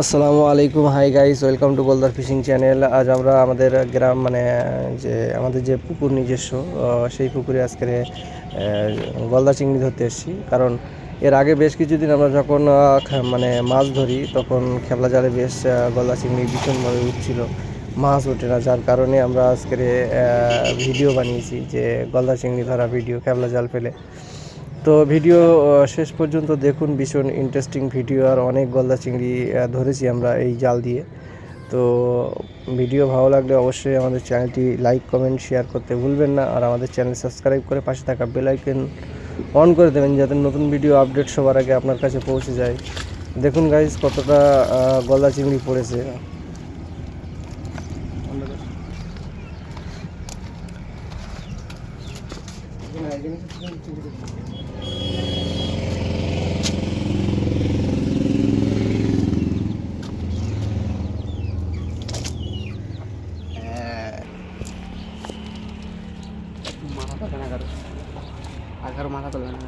আসসালামু আলাইকুম hi guys welcome to Goldar fishing channel আজ আমরা আমাদের গ্রাম মানে যে, আমাদের যে পুকুর নিজস্ব সেই পুকুরে আজকে গলদা চিংড়ি ধরতে এসেছি। কারণ এর আগে বেশ কিছুদিন আমরা যখন মানে মাছ ধরি, তখন খেপলা জালে বেশ গলদা চিংড়ি ভীষণভাবে উঠছিল। মাছ ওঠে না, যার কারণে আমরা আজকে ভিডিও বানিয়েছি যে গলদা চিংড়ি ধরা ভিডিও খেপলা জাল ফেলে। তো ভিডিও শেষ পর্যন্ত দেখুন, ভীষণ ইন্টারেস্টিং ভিডিও আর অনেক গলদা চিংড়ি ধরেছি আমরা এই জাল দিয়ে। তো ভিডিও ভালো লাগলে অবশ্যই আমাদের চ্যানেলটি লাইক কমেন্ট শেয়ার করতে ভুলবেন না, আর আমাদের চ্যানেল সাবস্ক্রাইব করে পাশে থাকা বেল আইকন অন করে দেবেন, যাতে নতুন ভিডিও আপডেট সবার আগে আপনার কাছে পৌঁছে যায়। দেখুন গাইজ কতটা গলদা চিংড়ি পড়েছে মাথা তোলে না কারও আর কারও মাথা তোলে না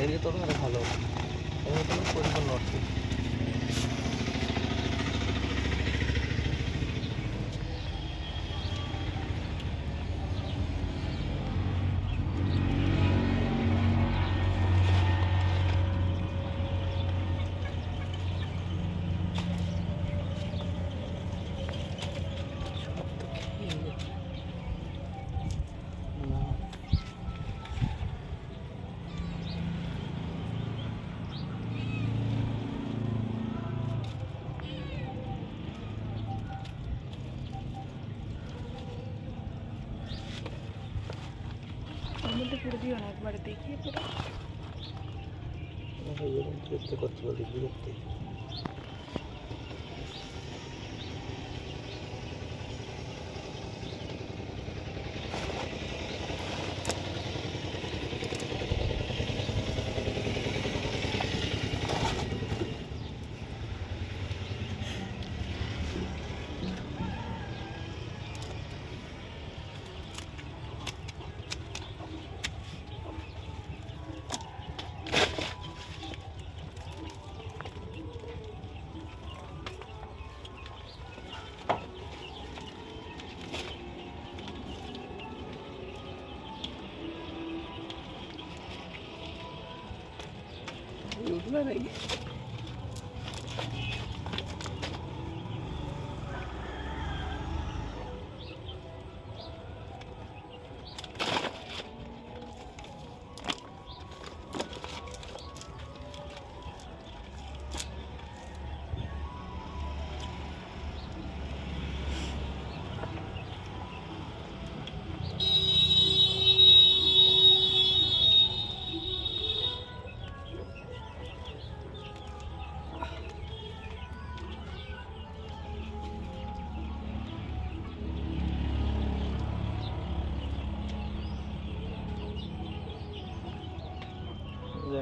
বেরিয়ে তো আরও ভালো। পরিমাণ মধ্যে পুরো দিও না একবার দেখিয়ে পুরো। করতে বলতে বিরক্তি Bye-bye.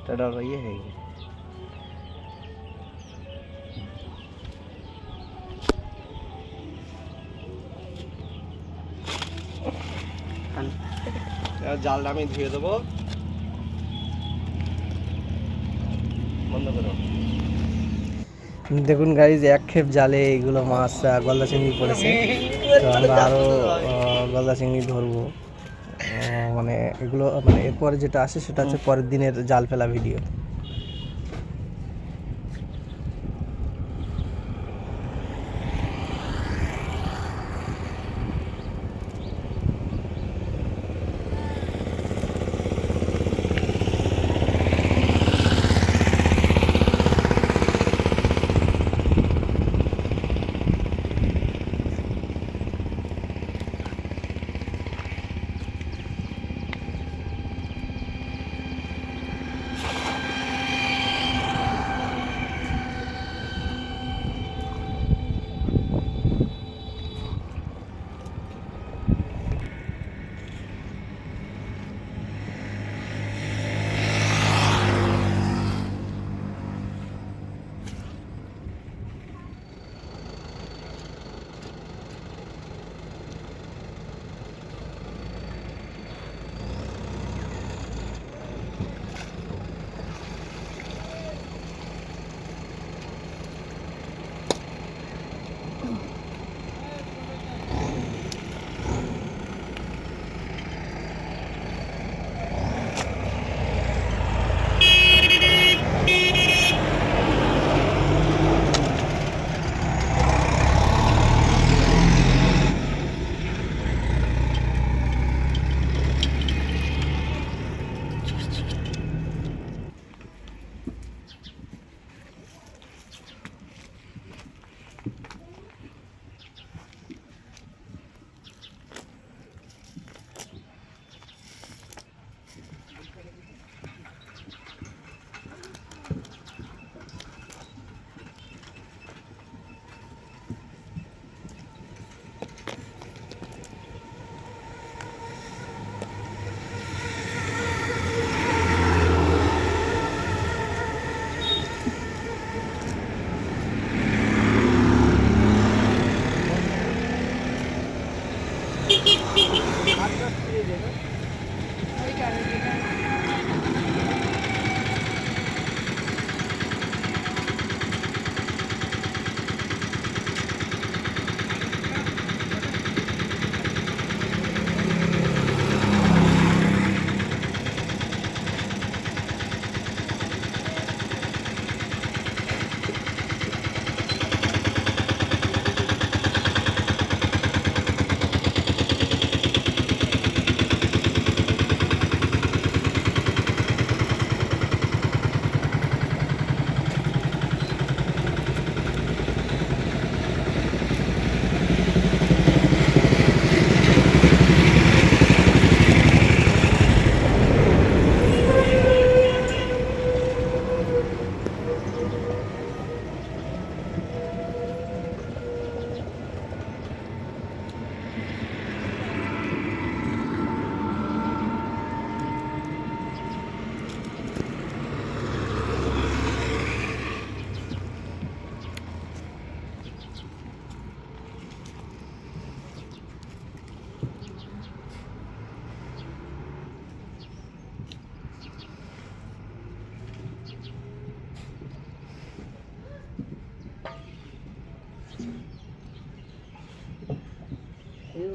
একটা ডলার ইয়ে হয়ে গেছে। জালটা আমি ধুয়ে দেবো। বন্ধ করো দেখুন গাইজ এক খেপ জালে এগুলো মাছ গলদা চিংড়ি পড়েছে। তো আমরা আরও গলদা চিংড়ি ধরবো। মানে এগুলো মানে এরপরে যেটা আসে সেটা হচ্ছে পরের দিনের জাল ফেলা ভিডিও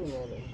মনে হয়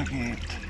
That's a hint.